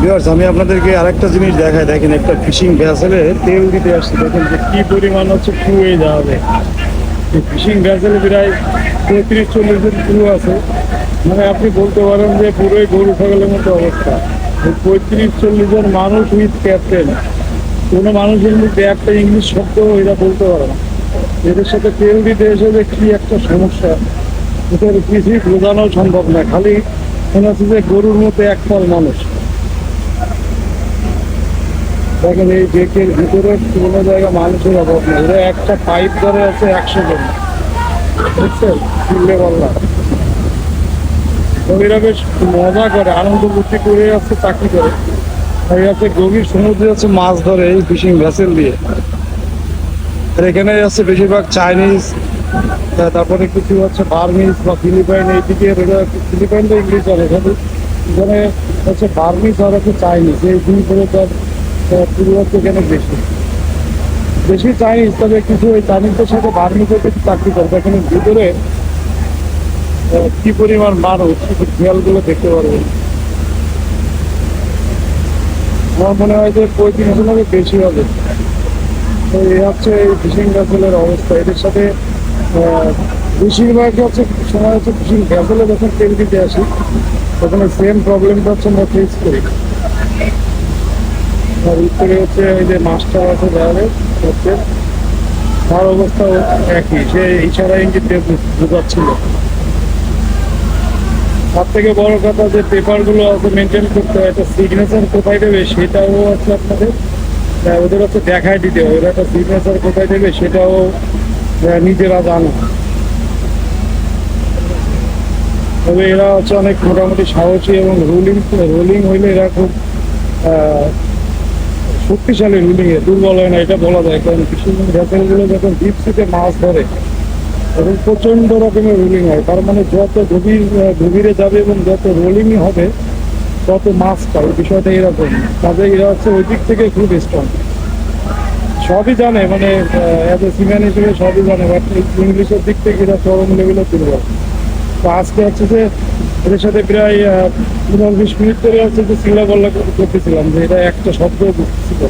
Viewers আমি আপনাদেরকে আরেকটা জিনিস দেখাই। দেখেন, একটা ফিশিং ভ্যাসেলে তেল দিতে আসছে। দেখেন যে কি পরিমাণ হচ্ছে ফুয়ে যাবে। এই ফিশিং ভ্যাসেলে প্রায় পঁয়ত্রিশ, চল্লিশ জন ক্রু আছে। মানে আপনি বলতে পারেন যে পুরোই গরু, ছাগলের মতো অবস্থা। পঁয়ত্রিশ, চল্লিশ জন মানুষ উইথ ক্যাপ্টেন কোনো মানুষের মধ্যে একটা ইংলিশ শব্দ এরা বলতে পারে না। এদের সাথে তেল দিতে এসে যে কি একটা সমস্যা। এদের কিছুই বোঝানো সম্ভব না। খালি মনে হচ্ছে যে গরুর মধ্যে একপাল মানুষ। দেখেন এই ডেকের ভিতরে কোনো জায়গা মানুষের অভাব নেই। এরা একটা পাইপ ধরে আছে একশো জন। বুঝছেন? চিনলে বললাম তো বেশ মজা করে, আনন্দ বুদ্ধি করে আছে, চাকরি করে। হচ্ছে গভীর সমুদ্রে আছে মাছ ধরে এই ফিশিং ভ্যাসেল দিয়ে। আর এখানে আছে বেশিরভাগ চাইনিজ তারপরে কিছু হচ্ছে বার্মিজ বা ফিলিপাইন এইদিকে ফিলিপাইন তো ইংলিশ জানে। এখানে হচ্ছে বার্মিজ আর হচ্ছে চাইনিজ এই দুই করে তার পুরো হচ্ছে এখানে বেশি। বেশি চাইনিজ, তবে কিছু ওই চাইনিজদের সাথে বার্মিজের কিছু চাকরি করে। এখানে ভিতরে কি পরিমাণ মানুষ খেয়ালগুলো দেখতে পারবেন আমার মনে হয় যে পঁয়ত্রিশ জনের বেশি হবে। তো এই হচ্ছে এই ফিশিং ভ্যাসেলের অবস্থা। এদের সাথে বেশিরভাগ হচ্ছে, সময় হচ্ছে ফিশিং ভ্যাসেলে যখন তেল দিতে আসি, তখন সেম প্রবলেমটা হচ্ছে আমরা ফেস করি। আর মাস্টার আছে তার অবস্থা একই, সে ইশারা ইঙ্গিত দিয়ে বোঝাচ্ছিল। তার থেকে বড় কথা যে পেপারগুলো আছে মেনটেন করতে হয়, একটা সিগনেচার কোথায় দেবে সেটাও হচ্ছে আপনাদের ওদের হচ্ছে দেখায় দিতে হবে। ওরা একটা সিগনেচার কোথায় দেবে সেটাও নিজেরা জানে। তবে এরা হচ্ছে অনেক মোটামুটি সাহসী এবং রুলিং রুলিং হইলে এরা খুব শক্তিশালী রুলিং এ দুর্বল হয় না, এটা বলা যায়। কারণ ফিশিং ভেসেলগুলো যখন ডিপ সিতে মাছ ধরে, তখন প্রচণ্ড রকমের রুলিং হয়। তার মানে যত গভীর গভীরে যাবে এবং যত রোলিংই হবে, তত মাছ পাবে। বিষয়টা এরকম। কাজে এরা হচ্ছে ওই দিক থেকে খুব স্ট্রং সবই জানে মানে অ্যাজ এ সিম্যান হিসেবে সবই জানে বাট ইংলিশের দিক থেকে এরা চরম লেভেলে দুর্বল। তো আজকে হচ্ছে যে এদের সাথে প্রায় পনেরো বিশ মিনিট ধরে হচ্ছে যে চিল্লা বল্লা করতেছিলাম যে এটা একটা শব্দ বুঝতেছিল।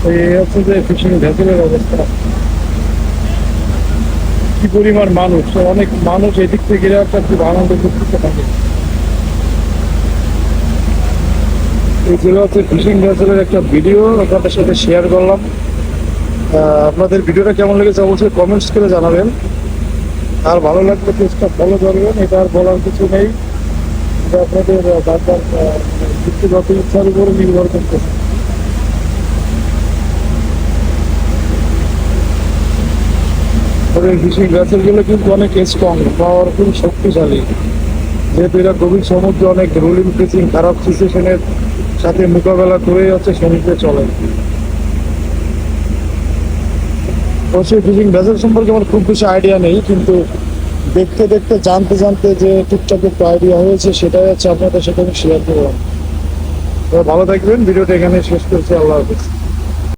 তো এই হচ্ছে যে ফিশিং ভেসেলের অবস্থা। কি পরিমাণ মানুষ, অনেক মানুষ এদিক থেকে একটা খুব আনন্দ করতে থাকে এই ছিল হচ্ছে ফিশিং ভেসেলের একটা ভিডিও, আপনাদের সাথে শেয়ার করলাম। আপনাদের ভিডিওটা কেমন লেগেছে অবশ্যই কমেন্টস করে জানাবেন। আর ভালো লাগলে পেজটা ফলো করবেন, এটা আর বলার কিছু নেই। এটা আপনাদের বারবার ব্যক্তিগত ইচ্ছার উপরে নির্ভর করতেছে। তবে ফিশিং ভেসেলগুলো কিন্তু অনেক স্ট্রং পাওয়ারফুল শক্তিশালী। যেহেতু এরা গভীর সমুদ্রে, অনেক রুলিং ফিশিং খারাপ সিচুয়েশনের সাথে মোকাবেলা করে হচ্ছে সমুদ্রে চলে। অবশ্যই ফিশিং ভেসেল সম্পর্কে আমার খুব বেশি আইডিয়া নেই, কিন্তু দেখতে দেখতে, জানতে জানতে যে টুকটাক একটু আইডিয়া হয়েছে, সেটাই হচ্ছে আপনাদের সাথে আমি শেয়ার করলাম। ভালো থাকবেন, ভিডিওটা এখানে শেষ করছি, আল্লাহ হাফিজ।